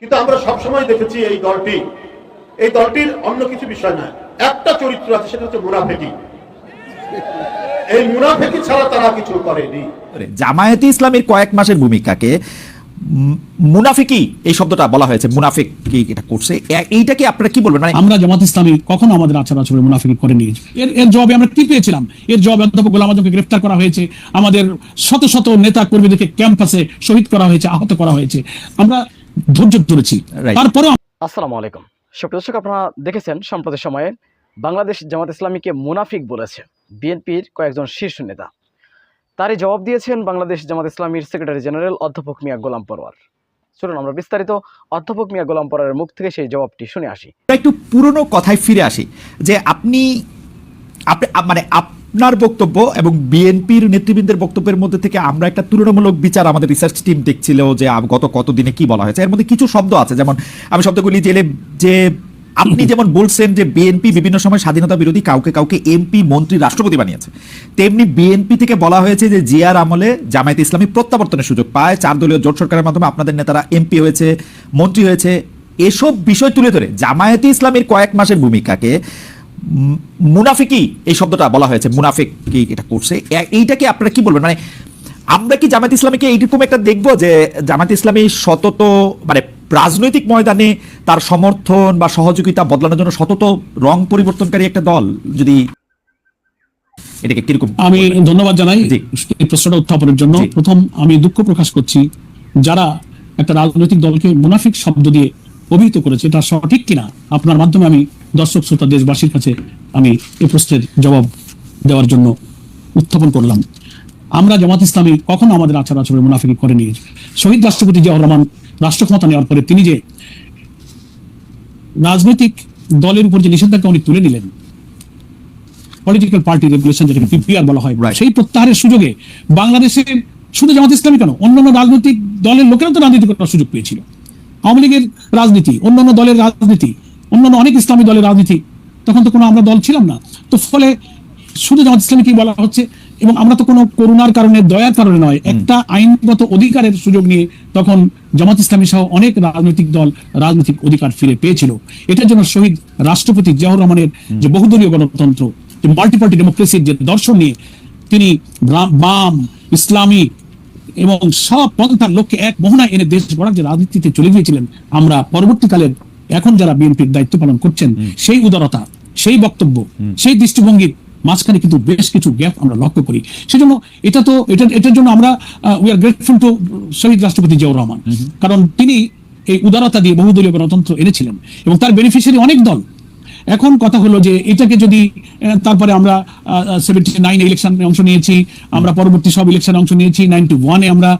কিন্তু আমরা সবসময় দেখেছি এই দলটি এই দলটির অন্য কিছু বিষয় নয়। একটা চরিত্র আছে সেটা হচ্ছে মুনাফেকি। এই মুনাফেকি ছাড়া তারা কিছু করেনি। জামায়াতে ইসলামের কয়েক মাসের ভূমিকাকে মুনাফিকি এই শব্দটা বলা হয়েছে মুনাফিক কি এটা করছে। এইটাকে আপনারা কি বলবেন? মানে আমরা জামাত ইসলামী কখনো আমাদের আচার আচরণে মুনাফিকি করেনি। এর এর জবাবে আমরা কি পেয়েছিলাম? এর জবাবে অধ্যাপক গোলাম আজমকে গ্রেফতার করা হয়েছে। আমাদের শত শত নেতা কর্মীদেরকে ক্যাম্পাসে শহীদ করা হয়েছে আহত করা হয়েছে। আমরা ধৈর্য ধরেছি. তারপরেও আসসালামু আলাইকুম। সুপ্রিয় দর্শক আপনারা দেখেছেন সম্প্রতি সময়ে বাংলাদেশ জামাত ইসলামীকে মুনাফিক বলেছে বিএনপির কয়েকজন শীর্ষ নেতা। তারই জবাব দিয়েছেন বাংলাদেশ জামাত ইসলামীর সেক্রেটারি জেনারেল অধ্যাপক মিয়া গোলাম পরোয়ার চলুন আমরা বিস্তারিত অধ্যাপক মিয়া গোলাম পরোয়ারের মুখ থেকে সেই জবাবটি শুনে আসি। একটু পুরনো কথায় ফিরে আসি যে আপনি আপনি মানে আপনার বক্তব্য এবং বিএনপির নেতৃবৃন্দের বক্তব্যের মধ্যে থেকে আমরা একটা তুলনামূলক বিচার আমাদের রিসার্চ টিম দেখছিল যে গত কতদিনে কি বলা হয়েছে। এর মধ্যে কিছু শব্দ আছে, যেমন আমি শব্দগুলি জেলে, যে আপনি যেমন বলছেন যে বিএনপি বিভিন্ন সময় স্বাধীনতা বিরোধী কাউকে কাউকে এমপি, মন্ত্রী, রাষ্ট্রপতি বানিয়েছে, তেমনি বিএনপি থেকে বলা হয়েছে যে জিয়ার আমলে জামায়াত ইসলামী প্রত্যাবর্তনের সুযোগ পায়। চার দলীয় জোট সরকারের মাধ্যমে আপনাদের নেতারা এমপি হয়েছে, মন্ত্রী হয়েছে। এসব বিষয় তুলে ধরে জামায়াতে ইসলামের কয়েক মাসের ভূমিকাকে মুনাফিকি এই শব্দটা বলা হয়েছে মুনাফিক কি এটা করছে। এইটাকে আপনারা কি বলবেন? মানে আমরা কি জামাত ইসলামীকে এইরকম একটা দেখব যে জামাত ইসলামী সতত মানে রাজনৈতিক ময়দানে তার সমর্থন বা সহযোগিতা বদলানোর জন্য সতত রং পরিবর্তনকারী একটা দল যদি এটাকে কীরকম আমি ধন্যবাদ জানাই। এই প্রশ্নটা উত্থাপনের জন্য। প্রথম আমি দুঃখ প্রকাশ করছি যারা একটা রাজনৈতিক দলকে মুনাফিক শব্দ দিয়ে অভিহিত করেছে এটা সঠিক কিনা আপনার মাধ্যমে আমি দর্শক শ্রোতা দেশবাসীর কাছে আমি এই প্রশ্নের জবাব দেওয়ার জন্য উত্থাপন করলাম। আমরা জামাত ইসলামী কখনো আমাদের আচার আচরণে মুনাফিকি করেনি শহীদ রাষ্ট্রপতি জিয়াউর রহমান রাষ্ট্র ক্ষমতা নেওয়ার পরে তিনি যে রাজনৈতিক দলের উপর যে নিষেধাজ্ঞা উনি তুলে নিলেন পলিটিক্যাল পার্টি রেগুলেশন যেটাকে পিপিআর বলা হয় সেই প্রত্যাহারের সুযোগে বাংলাদেশে শুধু জামাত ইসলামী কেন অন্যান্য রাজনৈতিক দলের লোকেরা তো রাজনীতি করার সুযোগ পেয়েছিল। আওয়ামী লীগের রাজনীতি অন্যান্য দলের রাজনীতি অন্যান্য অনেক ইসলামী দলের রাজনীতি তখন তো কোনো আমরা দল ছিলাম না। তো ফলে শুধু জামাত ইসলামী বলা হচ্ছে এবং আমরা তো কোনো করুণার কারণে দয়ার কারণে নয় একটা আইনগত অধিকারের সুযোগ নিয়ে তখন জামাত ইসলামী সহ অনেক রাজনৈতিক দল রাজনৈতিক অধিকার ফিরে পেয়েছিল। এটার জন্য শহীদ রাষ্ট্রপতি জিয়াউর রহমানের যে বহুদলীয় গণতন্ত্র যে মাল্টিপার্টি ডেমোক্রেসির যে দর্শন নিয়ে তিনি বাম ইসলামী এবং সব পন্থার লক্ষ্যে এক মোহনায় এনে দেশ গড়ার যে রাজনীতিতে চলে গিয়েছিলেন আমরা পরবর্তীকালের এখন যারা বিএনপির দায়িত্ব পালন করছেন সেই উদারতা সেই বক্তব্য সেই দৃষ্টিভঙ্গির মাঝখানে কিন্তু বেশ কিছু গ্যাপ আমরা লক্ষ্য করি। সেজন্য এটা তো এটা এটার জন্য আমরা উই আর গ্রেটফুল টু শহীদ রাষ্ট্রপতি জিয়াউর রহমান। কারণ তিনি এই উদারতা দিয়ে বহুদলীয় গণতন্ত্র এনেছিলেন এবং তার বেনিফিশিয়ারি অনেক দল। এখন কথা হলো যে এটাকে যদি তারপরে আমরা সেভেন্টি নাইন ইলেকশনে অংশ নিয়েছি আমরা পরবর্তী সব ইলেকশনে অংশ নিয়েছি নাইনটি ওয়ানে আমরা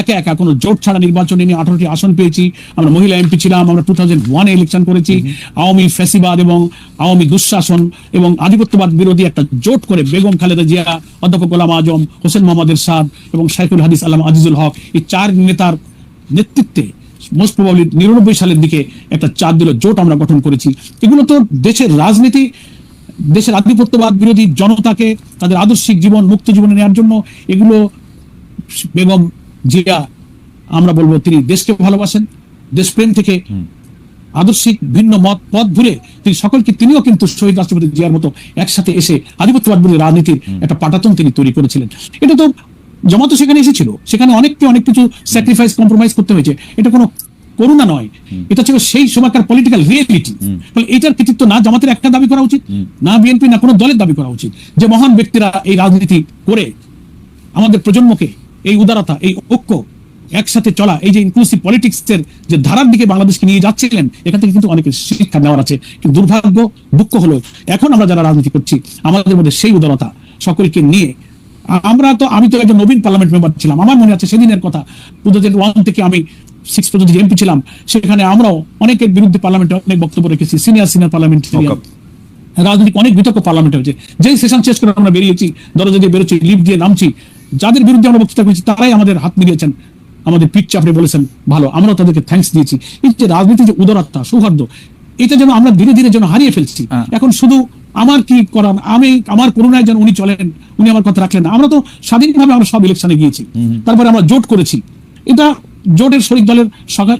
একা একা কোনো জোট ছাড়া নির্বাচনে নিয়ে আঠারোটি আসন পেয়েছি। আমরা মহিলা এমপি ছিলাম আমরা টু থাউজেন্ড ওয়ানে ইলেকশন করেছি। আওয়ামী ফ্যাসিবাদ এবং আওয়ামী দুঃশাসন এবং আধিপত্যবাদ বিরোধী একটা জোট করে বেগম খালেদা জিয়া অধ্যাপক গোলাম আজম হোসেন মোহাম্মদ এরশাদ এবং শাইখুল হাদিস আলম আজিজুল হক এই চার নেতার নেতৃত্বে মোস্ট প্রবাবলি নিরানব্বই সালের দিকে একটা চার দিল জোট আমরা গঠন করেছি। এগুলো তো দেশের রাজনীতি দেশের আধিপত্যবাদ বিরোধী জনতাকে তাদের আদর্শিক জীবন মুক্ত জীবনে নেওয়ার জন্য এগুলো বেগম জিয়া আমরা বলব তিনি দেশকে ভালোবাসেন দেশপ্রেম থেকে আদর্শিক ভিন্ন মত পথ ঘুরে তিনি সকলকে তিনিও কিন্তু শহীদ রাষ্ট্রপতি জিয়ার মতো একসাথে এসে আধিপত্যবাদ বিরোধী রাজনীতির একটা পাটাতন তিনি তৈরি করেছিলেন। এটা তো জমাতো সেখানে এসেছিল। সেখানে অনেককে অনেক কিছু স্যাক্রিফাইস কম্প্রোমাইজ করতে হয়েছে। এটা কোনো করুণা নয়। এটা ছিল সেই সময়কার পলিটিক্যাল রিয়েলিটি এটার কৃতিত্ব না জামাতের একটা দাবি করা উচিত না বিএনপি না কোনো দলের দাবি করা উচিত। যে মহান ব্যক্তিরা এই রাজনীতি করে আমাদের প্রজন্মকে এই উদারতা এই ঐক্য একসাথে চলা এই যে ইনক্লুসিভ পলিটিক্স এর যে ধারার দিকে বাংলাদেশকে নিয়ে যাচ্ছিলেন এখান থেকে কিন্তু অনেকের শিক্ষা নেওয়ার আছে। কিন্তু দুর্ভাগ্য দুঃখ হলো এখন আমরা যারা রাজনীতি করছি আমাদের মধ্যে সেই উদারতা সকলকে নিয়ে আমরা তো আমি তো একজন নবীন পার্লামেন্ট মেম্বার ছিলাম। আমার মনে আছে সেদিনের কথা। টু থাউজেন্ড ওয়ান থেকে আমি সিক্স পর্যন্ত এমপি ছিলাম সেখানে আমরাও অনেকের বিরুদ্ধে পার্লামেন্টে অনেক বক্তব্য রেখেছি। সিনিয়র সিনিয়র পার্লামেন্টারিয়ান রাজনৈতিক অনেক বিতর্ক পার্লামেন্ট হয়েছে। যেই সেশন শেষ করে আমরা বেরিয়েছি দরজা দিয়ে বেরোচ্ছি লিফট দিয়ে নামছি যাদের বিরুদ্ধে আমরা বক্তৃতা করেছি তারাই আমাদের হাত মিলিয়েছেন। আমাদের পিঠ চাপড়ে বলেছেন ভালো আমরাও তাদেরকে থ্যাঙ্কস দিয়েছি। এই যে রাজনীতির যে উদারতা সৌহার্দ্য এটা যেন আমরা ধীরে ধীরে যেন হারিয়ে ফেলছি। হ্যাঁ। এখন শুধু আমার কি করার? আমি আমার করুণায় যেন উনি চলেন উনি আমার কথা রাখলেন না। আমরা তো স্বাধীনভাবে আমরা সব ইলেকশনে গিয়েছি। তারপরে আমরা জোট করেছি। এটা জোটের শরিক দলের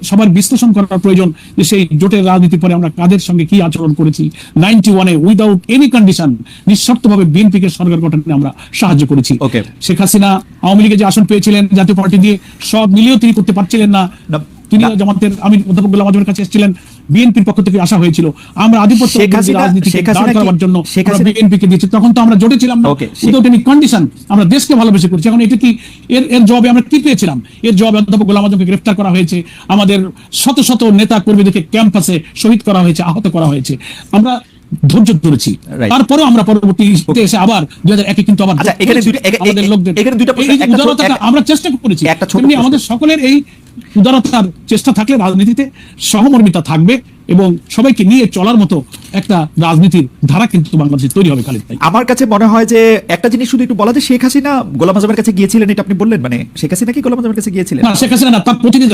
সবার বিশ্লেষণ করার প্রয়োজন যে সেই জোটের রাজনীতি পরে আমরা কাদের সঙ্গে কি আচরণ করেছি। নাইনটি ওয়ানে উইদাউট এনি কন্ডিশন নিঃশর্তভাবে বিএনপিকে সরকার গঠনে আমরা সাহায্য করেছি. শেখ হাসিনা আওয়ামী লীগে যে আসন পেয়েছিলেন জাতীয় পার্টি দিয়ে সব মিলিয়েও তিনি করতে পারছিলেন না, তিনি জামাতের আমি অধ্যাপক গোলাম আজমের কাছে এসেছিলেন বিএনপির পক্ষ থেকে আসা হয়েছিল। আমরা আধিপত্য শেখ হাসিনা- রাজনীতি শেখ হাসিনা দাঁড় করার জন্য শেখ আমরা হাসিনা- বিএনপি কে দিয়েছি। তখন তো আমরা জোটে ছিলাম না। উইদাউট এনি কন্ডিশন আমরা দেশকে ভালোবেসে করছি। এখন এটা কি এর এর জবাবে আমরা কি পেয়েছিলাম? এর জবাবে অধ্যাপক গোলাম আজমকে গ্রেফতার করা হয়েছে। আমাদের শত শত নেতা কর্মীদেরকে ক্যাম্পাসে শহীদ করা হয়েছে আহত করা হয়েছে। আমরা ধৈর্য ধরেছি। তারপরেও আমরা পরবর্তী এসে আবার দুই হাজার একে কিন্তু আবার আচ্ছা, আমাদের লোকদের। উদারতাটা আমরা চেষ্টা করেছি। তেমনি আমাদের সকলের এই উদারতার চেষ্টা থাকলে রাজনীতিতে সহমর্মিতা থাকবে এবং সবাইকে নিয়ে চলার মতো একটা রাজনীতির ধারা কিন্তু বাংলাদেশে তৈরি হবে খালিদ আমার কাছে মনে হয় যে একটা জিনিস শুধু একটু বলা যে শেখ হাসিনা গোলাম আজমের কাছে গিয়েছিলেন এটা আপনি বললেন মানে শেখ হাসিনা কি গোলাম আজমের কাছে গিয়েছিলেন? শেখ হাসিনা না তার প্রতিনিধি